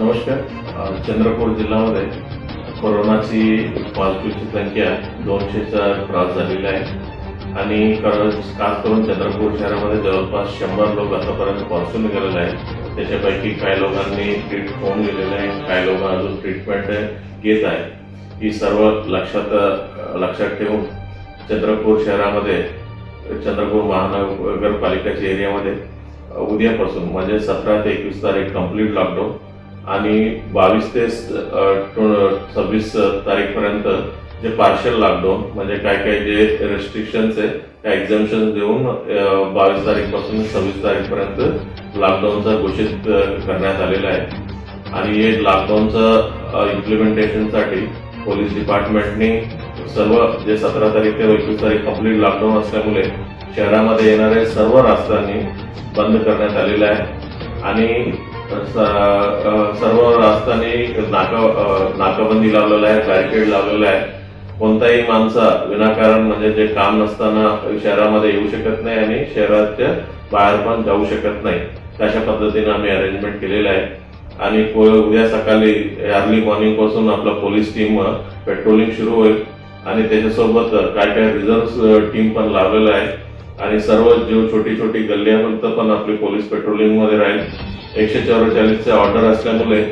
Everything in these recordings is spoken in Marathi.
नमस्कार. चंद्रपूर जिल्ह्यामध्ये कोरोनाची पॉझिटिव्हची संख्या दोनशेचा क्रॉस झालेली आहे. आणि खास करून चंद्रपूर शहरामध्ये जवळपास शंभर लोक आतापर्यंत पॉझिटिव्ह निघालेले आहेत. त्याच्यापैकी काही लोकांनी ट्रीट होऊन गेलेले आहे काही लोक अजून ट्रीटमेंट घेत आहेत. ही सर्व लक्षात लक्षात ठेवून चंद्रपूर शहरामध्ये चंद्रपूर महानगरपालिकेच्या एरियामध्ये उद्यापासून म्हणजे सतरा ते एकवीस तारीख कंप्लीट लॉकडाऊन आणि बावीस ते सव्वीस तारीखपर्यंत जे पार्शल लॉकडाऊन म्हणजे काय काय जे रेस्ट्रिक्शन्स आहे त्या एक्झाम्शन देऊन बावीस तारीखपासून सव्वीस तारीखपर्यंत लॉकडाऊनचा घोषित करण्यात आलेला आहे. आणि हे लॉकडाऊनचं इम्प्लिमेंटेशनसाठी पोलीस डिपार्टमेंटने सर्व जे सतरा तारीख ते एकवीस तारीख कंप्लीट लॉकडाऊन असल्यामुळे शहरामध्ये येणारे सर्व रस्त्यांनी बंद करण्यात आलेले आहे. आणि सर्व रास्त्याने नाका नाकाबंदी लावलेला आहे बॅरिकेड लावलेला आहे. कोणताही माणसा विनाकारण म्हणजे जे काम नसताना शहरामध्ये येऊ शकत नाही आणि शहराच्या बाहेर पण जाऊ शकत नाही. अशा पद्धतीने आम्ही अरेंजमेंट केलेलं आहे. आणि उद्या सकाळी अर्ली मॉर्निंगपासून आपला पोलीस टीम पेट्रोलिंग सुरू होईल. आणि त्याच्यासोबत काय काय रिझर्व्ह टीम पण लावलेलं आहे. आणि सर्व जो छोटी छोटी गल्ल्यापर्यंत पण आपली पोलीस पेट्रोलिंगमध्ये राहील. एकशे चौवेचाळीसचे ऑर्डर असल्यामुळे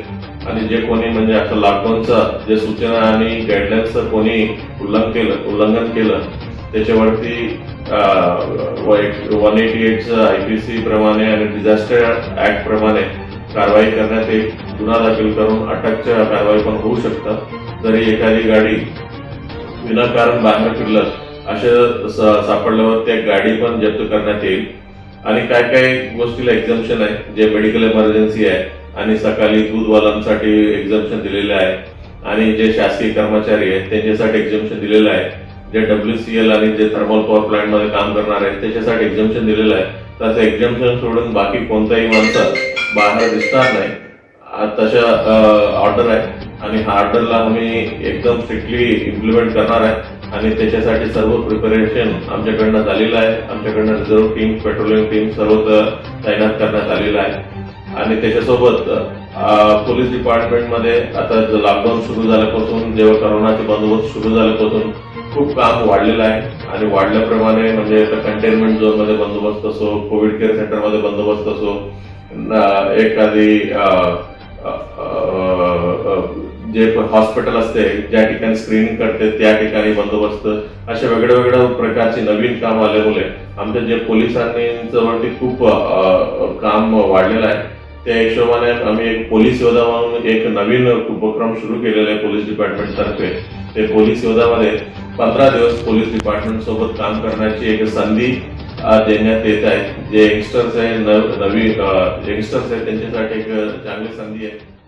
आणि जे कोणी म्हणजे आता लॉकडाऊनचं जे सूचना आणि गाईडलाईन्सचं कोणी उल्लंघन केलं उल्लंघन केलं त्याच्यावरती वन एटी एटचं आय पी सी प्रमाणे आणि डिझास्टर ऍक्ट प्रमाणे कारवाई करण्यात एक गुन्हा दाखल करून अटकच्या कारवाई पण होऊ शकतात जरी एखादी गाडी विनाकारण बाहेर फिरलं असं सापडल्यावर त्या गाडी पण जप्त करण्यात येईल. आणि काय काय गोष्टीला एक्झाम्शन आहे जे मेडिकल इमर्जन्सी आहे आणि सकाळी दूधवालांसाठी एक्झाम्शन दिलेलं आहे आणि जे शासकीय कर्मचारी आहेत त्यांच्यासाठी एक्झाम्शन दिलेलं आहे. जे डब्ल्यू सी एल आणि जे थर्मल पॉवर प्लांटमध्ये काम करणार आहेत त्याच्यासाठी एक्झाम्शन दिलेलं आहे. तसं एक्झाम्शन सोडून बाकी कोणताही माणसं बाहेर दिसणार नाही. तशा ऑर्डर आहे. आणि हा ऑर्डरला आम्ही एकदम स्ट्रिक्टली इम्प्लिमेंट करणार आहे. आणि त्याच्यासाठी सर्व प्रिपरेशन आमच्याकडनं झालेलं आहे. आमच्याकडनं रिझर्व्ह टीम पेट्रोलिंग टीम सर्व तैनात करण्यात आलेलं आहे. आणि त्याच्यासोबत पोलीस डिपार्टमेंटमध्ये आता लॉकडाऊन सुरू झाल्यापासून जेव्हा करोनाचे बंदोबस्त सुरू झाल्यापासून खूप काम वाढलेलं आहे. आणि वाढल्याप्रमाणे म्हणजे कंटेनमेंट झोनमध्ये बंदोबस्त असो कोविड केअर सेंटरमध्ये बंदोबस्त असो एखादी जे हॉस्पिटल असते ज्या ठिकाणी स्क्रीनिंग करते त्या ठिकाणी बंदोबस्त अशा वेगळ्या वेगळ्या प्रकारची नवीन काम आल्यामुळे आमच्या जे पोलिसांनी खूप काम वाढलेलं आहे. त्या हिशोबाने आम्ही एक पोलीस योद्धा म्हणून एक नवीन उपक्रम सुरू केलेला आहे पोलीस डिपार्टमेंट तर्फे. ते पोलीस योद्धामध्ये पंधरा दिवस पोलीस डिपार्टमेंट सोबत काम करण्याची एक संधी देण्यात येत आहे. जे यंगस्टर्स आहे न- नवी यंगस्टर्स आहेत त्यांच्यासाठी एक चांगली संधी आहे.